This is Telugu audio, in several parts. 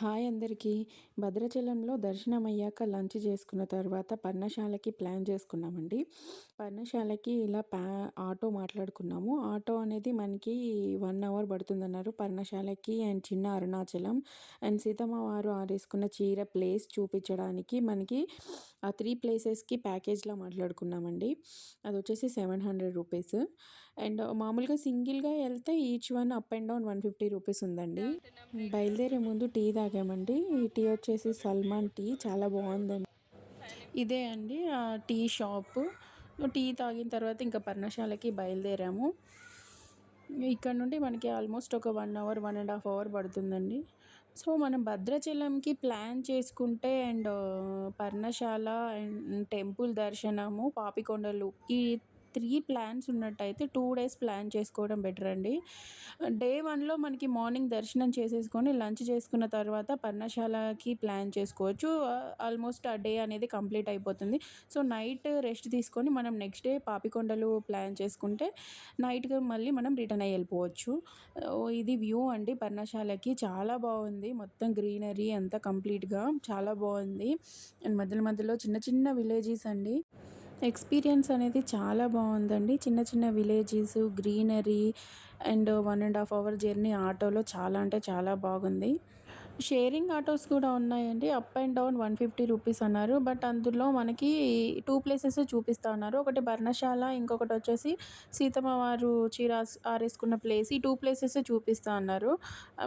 హాయ్ అందరికీ. భద్రాచలంలో దర్శనం అయ్యాక లంచ్ చేసుకున్న తర్వాత పర్ణశాలకి ప్లాన్ చేసుకున్నామండి. పర్ణశాలకి ఇలా ప్యా ఆటో మాట్లాడుకున్నాము. ఆటో అనేది మనకి వన్ అవర్ పడుతుందన్నారు. పర్ణశాలకి అండ్ చిన్న అరుణాచలం అండ్ సీతమ్మ వారు ఆరేసుకున్న చీర ప్లేస్ చూపించడానికి మనకి ఆ త్రీ ప్లేసెస్కి ప్యాకేజ్లో మాట్లాడుకున్నామండి. అది వచ్చేసి సెవెన్ హండ్రెడ్ రూపీస్. అండ్ మామూలుగా సింగిల్గా వెళ్తే each one up and down one fifty rupees ఉందండి. బయలుదేరే ముందు టీ తాగామండి ఈ టీ వచ్చేసి సల్మాన్ టీ. చాలా బాగుందండి. ఇదే అండి ఆ టీ షాపు. టీ తాగిన తర్వాత ఇంకా పర్ణశాలకి బయలుదేరాము. ఇక్కడ నుండి మనకి ఆల్మోస్ట్ ఒక one hour one and half hour పడుతుందండి. సో మనం భద్రాచలంకి ప్లాన్ చేసుకుంటే అండ్ పర్ణశాల అండ్ టెంపుల్ దర్శనము పాపికొండలు ఈ త్రీ ప్లాన్స్ ఉన్నట్టయితే టూ డేస్ ప్లాన్ చేసుకోవడం బెటర్ అండి. డే వన్లో మనకి మార్నింగ్ దర్శనం చేసేసుకొని లంచ్ చేసుకున్న తర్వాత పర్ణశాలకి ప్లాన్ చేసుకోవచ్చు. ఆల్మోస్ట్ ఆ డే అనేది కంప్లీట్ అయిపోతుంది. సో నైట్ రెస్ట్ తీసుకొని మనం నెక్స్ట్ డే పాపికొండలు ప్లాన్ చేసుకుంటే నైట్గా మళ్ళీ మనం రిటర్న్ అయ్యి వెళ్ళిపోవచ్చు. ఇది వ్యూ అండి. పర్ణశాలకి చాలా బాగుంది. మొత్తం గ్రీనరీ అంతా కంప్లీట్గా చాలా బాగుంది. అండ్ మధ్యలో మధ్యలో చిన్న చిన్న విలేజెస్ అండి. ఎక్స్పీరియన్స్ అనేది చాలా బాగుందండి. చిన్న చిన్న villages greenery and one and half hour journey ఆటోలో చాలా అంటే చాలా బాగుంది. షేరింగ్ ఆటోస్ కూడా ఉన్నాయండి. Up and down one fifty rupees అన్నారు. బట్ అందులో మనకి టూ ప్లేసెస్ చూపిస్తా ఉన్నారు. ఒకటి బర్ణశాల ఇంకొకటి వచ్చేసి సీతమ్మ వారు చీర ఆరేసుకున్న ప్లేస్. ఈ టూ ప్లేసెస్ చూపిస్తా అన్నారు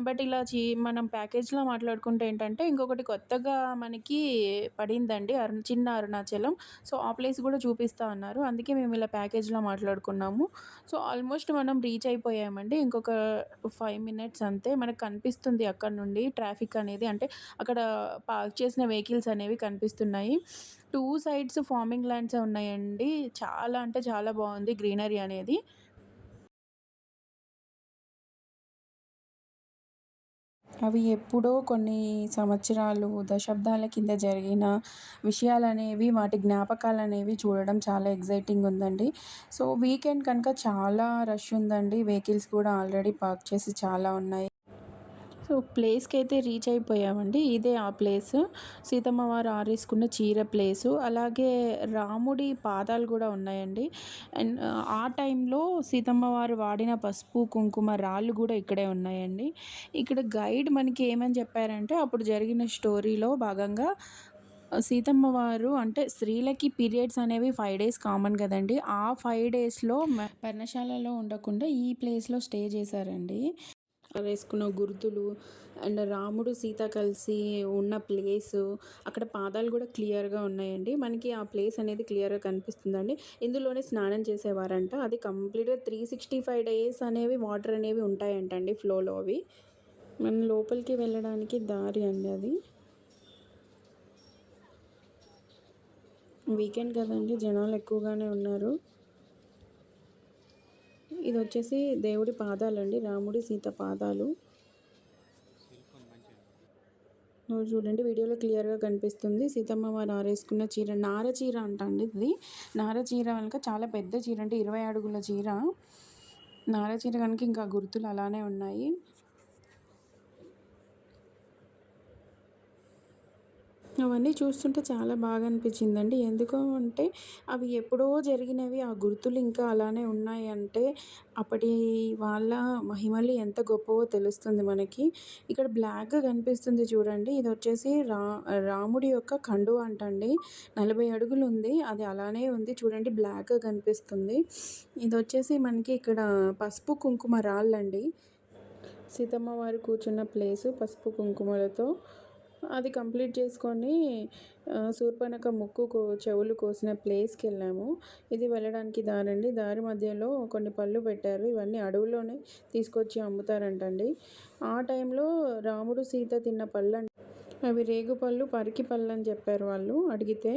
బట్ ఇలా చీ మనం ప్యాకేజ్లో మాట్లాడుకుంటే ఏంటంటే ఇంకొకటి కొత్తగా మనకి పడిందండి అరు చిన్న అరుణాచలం. సో ఆ ప్లేస్ కూడా చూపిస్తా అన్నారు అందుకే మేము ఇలా ప్యాకేజ్లో మాట్లాడుకున్నాము. సో ఆల్మోస్ట్ మనం రీచ్ అయిపోయామండి. ఇంకొక ఫైవ్ మినిట్స్ అంతే మనకు కనిపిస్తుంది అక్కడ నుండి ట్రాఫిక్ ట్రాఫిక్ అనేది అంటే అక్కడ పార్క్ చేసిన వెహికల్స్ అనేవి కనిపిస్తున్నాయి. టూ సైడ్స్ ఫార్మింగ్ ల్యాండ్స్ ఉన్నాయండి. చాలా అంటే చాలా బాగుంది గ్రీనరీ అనేది. అవి ఎప్పుడో కొన్ని సంవత్సరాలు దశాబ్దాల కింద జరిగిన విషయాలు అనేవి వాటి జ్ఞాపకాలు అనేవి చూడడం చాలా ఎగ్జైటింగ్ ఉందండి. సో వీకెండ్ కనుక చాలా రష్ ఉందండి. వెహికల్స్ కూడా ఆల్రెడీ పార్క్ చేసి చాలా ఉన్నాయి. సో ప్లేస్కి అయితే రీచ్ అయిపోయామండి. ఇదే ఆ ప్లేస్. సీతమ్మ వారు ఆరేసుకున్న చీర ప్లేసు. అలాగే రాముడి పాదాలు కూడా ఉన్నాయండి. అండ్ ఆ టైంలో సీతమ్మ వారు వాడిన పసుపు కుంకుమ రాళ్ళు కూడా ఇక్కడే ఉన్నాయండి. ఇక్కడ గైడ్ మనకి ఏమని చెప్పారంటే అప్పుడు జరిగిన స్టోరీలో భాగంగా సీతమ్మ వారు అంటే స్త్రీలకి పీరియడ్స్ అనేవి ఫైవ్ డేస్ కామన్ కదండి. ఆ ఫైవ్ డేస్లో పర్ణశాలలో ఉండకుండా ఈ ప్లేస్లో స్టే చేశారండి. వేసుకున్న గుర్తులు అండ్ రాముడు సీత కలిసి ఉన్న ప్లేసు. అక్కడ పాదాలు కూడా క్లియర్గా ఉన్నాయండి. మనకి ఆ ప్లేస్ అనేది క్లియర్గా కనిపిస్తుందండి. ఇందులోనే స్నానం చేసేవారంట. అది కంప్లీట్గా త్రీ సిక్స్టీ ఫైవ్ డేస్ అనేవి వాటర్ అనేవి ఉంటాయంటండి ఫ్లోలో అవి. మనం లోపలికి వెళ్ళడానికి దారి అండి అది. వీకెండ్ కదండి జనాలు ఎక్కువగానే ఉన్నారు. ఇది వచ్చేసి దేవుడి పాదాలండి రాముడి సీత పాదాలు. చూడండి వీడియోలో క్లియర్గా కనిపిస్తుంది. సీతమ్మ వారు ఆరేసుకున్న చీర నార చీర అంట అండి ఇది. నార చీర కనుక చాలా పెద్ద చీర అంటే ఇరవై అడుగుల చీర. నార చీర కనుక ఇంకా గుర్తులు అలానే ఉన్నాయి. అవన్నీ చూస్తుంటే చాలా బాగా అనిపించిందండి ఎందుకు అంటే అవి ఎప్పుడో జరిగినవి ఆ గుర్తులు ఇంకా అలానే ఉన్నాయి అంటే అప్పటి వాళ్ళ మహిమలు ఎంత గొప్పవో తెలుస్తుంది మనకి. ఇక్కడ బ్లాక్గా కనిపిస్తుంది చూడండి. ఇది వచ్చేసి రా రాముడి యొక్క కండు అంటండి. నలభై అడుగులు ఉంది. అది అలానే ఉంది. చూడండి బ్లాక్గా కనిపిస్తుంది. ఇది వచ్చేసి మనకి ఇక్కడ పసుపు కుంకుమ రాళ్ళండి. సీతమ్మ వారు కూర్చున్న ప్లేసు పసుపు కుంకుమలతో. అది కంప్లీట్ చేసుకొని శూర్పణఖ ముక్కు చెవులు కోసిన ప్లేస్కి వెళ్ళాము. ఇది వెళ్ళడానికి దారి అండి దారి మధ్యలో కొన్ని పళ్ళు పెట్టారు. ఇవన్నీ అడవుల్లోనే తీసుకొచ్చి అమ్ముతారంటండి. ఆ టైంలో రాముడు సీత తిన్న పళ్ళు అవి రేగు పళ్ళు పరికి పళ్ళు అని చెప్పారు వాళ్ళు. అడిగితే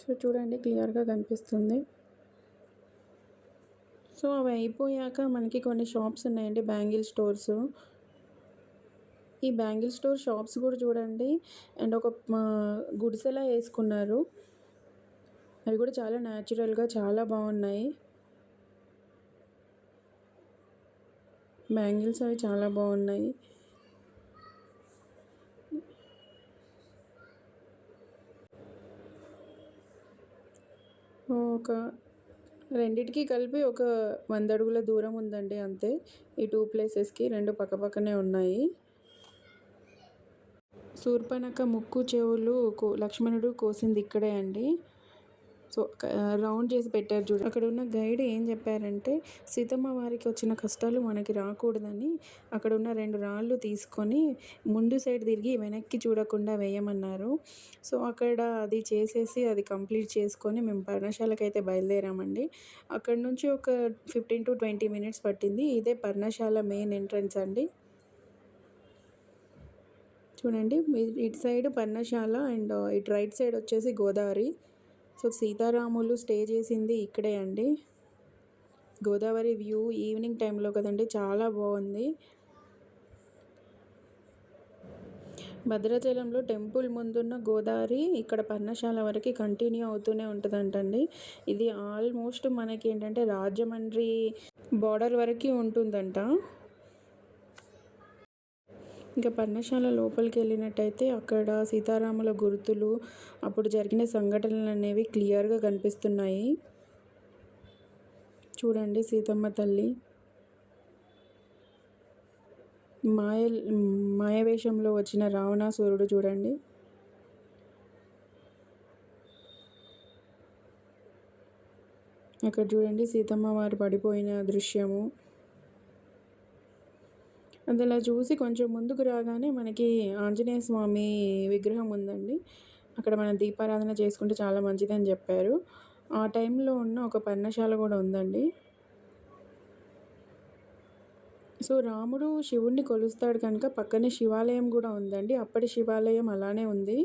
సో చూడండి క్లియర్గా కనిపిస్తుంది. సో అవి అయిపోయాక మనకి కొన్ని షాప్స్ ఉన్నాయండి బ్యాంగిల్ స్టోర్స్. ఈ బ్యాంగిల్ స్టోర్ షాప్స్ కూడా చూడండి. అండ్ ఒక గుడిసెలా వేసుకున్నారు. అవి కూడా చాలా న్యాచురల్గా చాలా బాగున్నాయి. బ్యాంగిల్స్ అవి చాలా బాగున్నాయి. ఒక రెండిటికి కలిపి ఒక వంద అడుగుల దూరం ఉందండి అంతే. ఈ టూ ప్లేసెస్కి రెండు పక్కపక్కనే ఉన్నాయి. శూర్పణఖ ముక్కు చెవులు కో లక్ష్మణుడు కోసింది ఇక్కడే అండి. సో రౌండ్ చేసి పెట్టారు చూడు. అక్కడ ఉన్న గైడ్ ఏం చెప్పారంటే సీతమ్మ వారికి వచ్చిన కష్టాలు మనకి రాకూడదని అక్కడ ఉన్న రెండు రాళ్ళు తీసుకొని ముందు సైడ్ తిరిగి వెనక్కి చూడకుండా వేయమన్నారు. సో అక్కడ అది చేసేసి అది కంప్లీట్ చేసుకొని మేము పర్ణశాలకు అయితే బయలుదేరామండి. అక్కడ నుంచి ఒక ఫిఫ్టీన్ టు ట్వంటీ మినిట్స్ పట్టింది. ఇదే పర్ణశాల మెయిన్ ఎంట్రన్స్ అండి. చూడండి ఇటు సైడ్ పర్ణశాల అండ్ ఇటు రైట్ సైడ్ వచ్చేసి గోదావరి. సో సీతారాములు స్టే చేసింది ఇక్కడే అండి. గోదావరి వ్యూ ఈవినింగ్ టైంలో కదండి చాలా బాగుంది. భద్రాచలంలో టెంపుల్ ముందున్న గోదావరి ఇక్కడ పర్ణశాల వరకు కంటిన్యూ అవుతూనే ఉంటుందంటండి. ఇది ఆల్మోస్ట్ మనకి ఏంటంటే రాజమండ్రి బార్డర్ వరకు ఉంటుందంట. ఇంకా పర్ణశాల లోపలికి వెళ్ళినట్టయితే అక్కడ సీతారాముల గుర్తులు అప్పుడు జరిగిన సంఘటనలు అనేవి క్లియర్గా కనిపిస్తున్నాయి. చూడండి సీతమ్మ తల్లి. మాయ మాయవేషంలో వచ్చిన రావణాసురుడు చూడండి. అక్కడ చూడండి సీతమ్మ వారు పడిపోయిన దృశ్యము. అది అలా చూసి కొంచెం ముందుకు రాగానే మనకి ఆంజనేయ స్వామి విగ్రహం ఉందండి. అక్కడ మనం దీపారాధన చేసుకుంటే చాలా మంచిదని చెప్పారు. ఆ టైంలో ఉన్న ఒక పర్ణశాల కూడా ఉందండి. సో రాముడు శివుణ్ణి కొలుస్తాడు కనుక పక్కనే శివాలయం కూడా ఉందండి. అప్పటి శివాలయం అలానే ఉంది.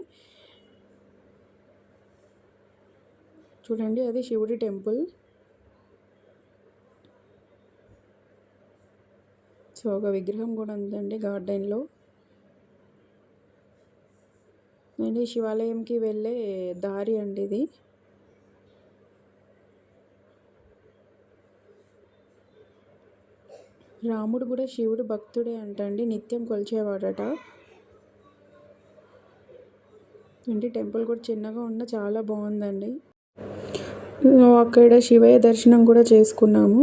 చూడండి అది శివుడి టెంపుల్. సో ఒక విగ్రహం కూడా ఉందండి గార్డెన్లో. అండి శివాలయంకి వెళ్ళే దారి అండి ఇది. రాముడు కూడా శివుడు భక్తుడే అంటండి నిత్యం కొలిచేవాడట. అంటే టెంపుల్ కూడా చిన్నగా ఉన్న చాలా బాగుందండి. అక్కడ శివయ్య దర్శనం కూడా చేసుకున్నాము.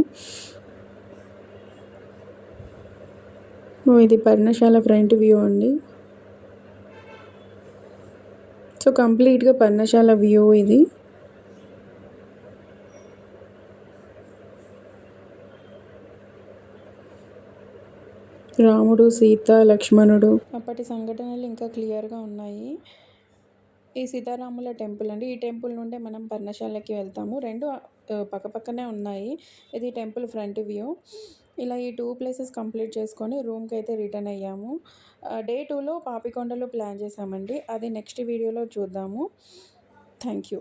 ఇది పర్ణశాల ఫ్రంట్ వ్యూ అండి. సో కంప్లీట్గా పర్ణశాల వ్యూ ఇది. రాముడు సీత లక్ష్మణుడు. అప్పటి సంఘటనలు ఇంకా క్లియర్గా ఉన్నాయి. ఈ సీతారాముల టెంపుల్ అండి. ఈ టెంపుల్ నుండే మనం పర్ణశాలకి వెళ్తాము. రెండు పక్కపక్కనే ఉన్నాయి. ఇది టెంపుల్ ఫ్రంట్ వ్యూ. ఇలా ఈ టూ ప్లేసెస్ కంప్లీట్ చేసుకొని రూమ్కి అయితే రిటర్న్ అయ్యాము. డే టూలో పాపికొండలు ప్లాన్ చేసామండి అది నెక్స్ట్ వీడియోలో చూద్దాము. Thank you.